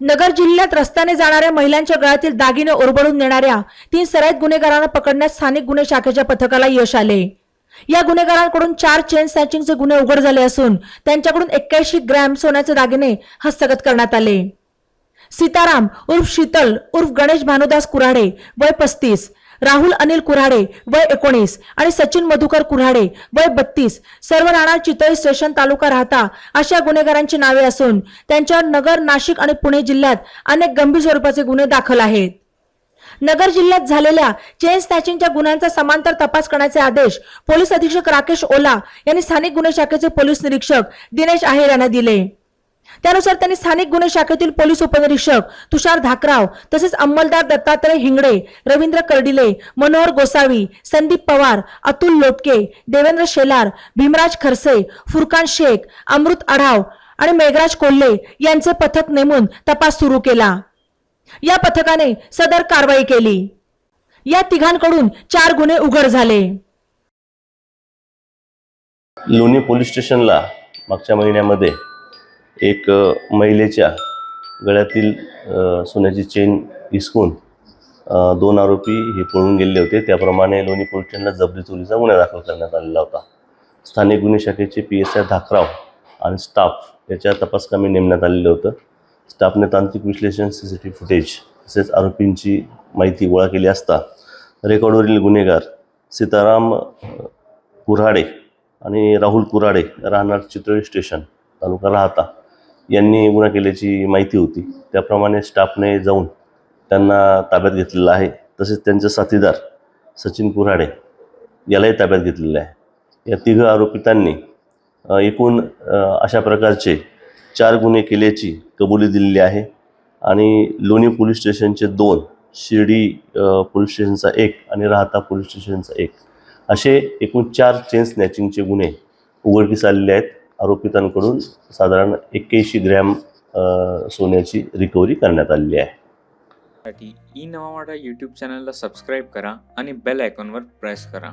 नगर जिल्ह्यात रस्त्याने जाणाऱ्या महिलांच्या गळ्यातील दागिने ओरबडून नेणाऱ्या तीन सराईत गुन्हेगारांना पकडण्यात स्थानिक गुन्हे शाखेच्या पथकाला यश आले. या गुन्हेगारांकडून चार चेन स्नॅचिंगचे गुन्हे उघड झाले असून त्यांच्याकडून एक्क्याऐंशी ग्रॅम सोन्याचे दागिने हस्तगत करण्यात आले. सीताराम उर्फ शीतल उर्फ गणेश भानुदास कुऱ्हाडे वय पस्तीस राहुल अनिल कुऱ्हाडे वय एकोणीस आणि सचिन मधुकर कुऱ्हाडे वय बत्तीस. सर्व राणा चितळी स्टेशन तालुका राहता अशा गुन्हेगारांची नावे असून त्यांच्यावर नगर नाशिक आणि पुणे जिल्ह्यात अनेक गंभीर स्वरूपाचे गुन्हे दाखल आहेत. नगर जिल्ह्यात झालेल्या चेन स्नॅचिंगच्या गुन्ह्यांचा समांतर तपास करण्याचे आदेश पोलीस अधीक्षक राकेश ओला यांनी स्थानिक गुन्हे शाखेचे पोलीस निरीक्षक दिनेश आहेर यांना दिले. त्यानुसार त्यांनी स्थानिक गुन्हे शाखेतील पोलीस उपनिरीक्षक तुषार धाकराव तसेच अंमलदार दत्तात्रय हिंगडे रवींद्र कर्डिले मनोहर गोसावी संदीप पवार अतुल लोटके देवेंद्र शेलार भीमराज खरसे फुरकान शेख अमृत आढाव आणि मेघराज कोल्हे यांचे पथक नेमून तपास सुरू केला. या पथकाने सदर कारवाई केली. या तिघांकडून चार गुन्हे उघड झाले. लोणी पोलीस स्टेशनला मागच्या महिन्यामध्ये एक महिलेच्या गळ्यातील सोन्याची चेन हिसकून दोन आरोपी हे पळून गेले होते. त्याप्रमाणे लोणी पोलीस स्टेशनला जबरी चोरीचा गुन्हा दाखल करण्यात आलेला होता. स्थानिक गुन्हे शाखेचे पी एस आय धाकराव आणि स्टाफ याच्या तपासकामी नेमण्यात आलेलं होतं. स्टाफने तांत्रिक विश्लेषण सी सी टी फुटेज तसेच आरोपींची माहिती गोळा केली असता रेकॉर्डवरील गुन्हेगार सीताराम कुऱ्हाडे आणि राहुल कुऱ्हाडे राहणार चितळी स्टेशन तालुका राहता. यांनी गुन्हा केल्याची माहिती होती. त्याप्रमाणे स्टाफने जाऊन त्यांना ताब्यात घेतलेलं आहे. तसेच त्यांचे साथीदार सचिन कुऱ्हाडे यालाही ताब्यात घेतलेलं आहे. या तिघ आरोपितांनी एकूण अशा प्रकारचे चार गुन्हे केल्याची कबुली दिलेली आहे. आणि लोणी पोलीस स्टेशनचे दोन शिर्डी पोलीस स्टेशनचा एक आणि राहता पोलीस स्टेशनचा एक असे एकूण चार चेन स्नॅचिंगचे गुन्हे उघडकीस आलेले आहेत. आरोपितांकडून साधारण एक्क्याऐंशी ग्रॅम सोन्याची रिकव्हरी करण्यात आलेली आहे. साठी ई नवा वाटा यूट्यूब चॅनलला सबस्क्राईब करा आणि बेल आयकॉनवर प्रेस करा.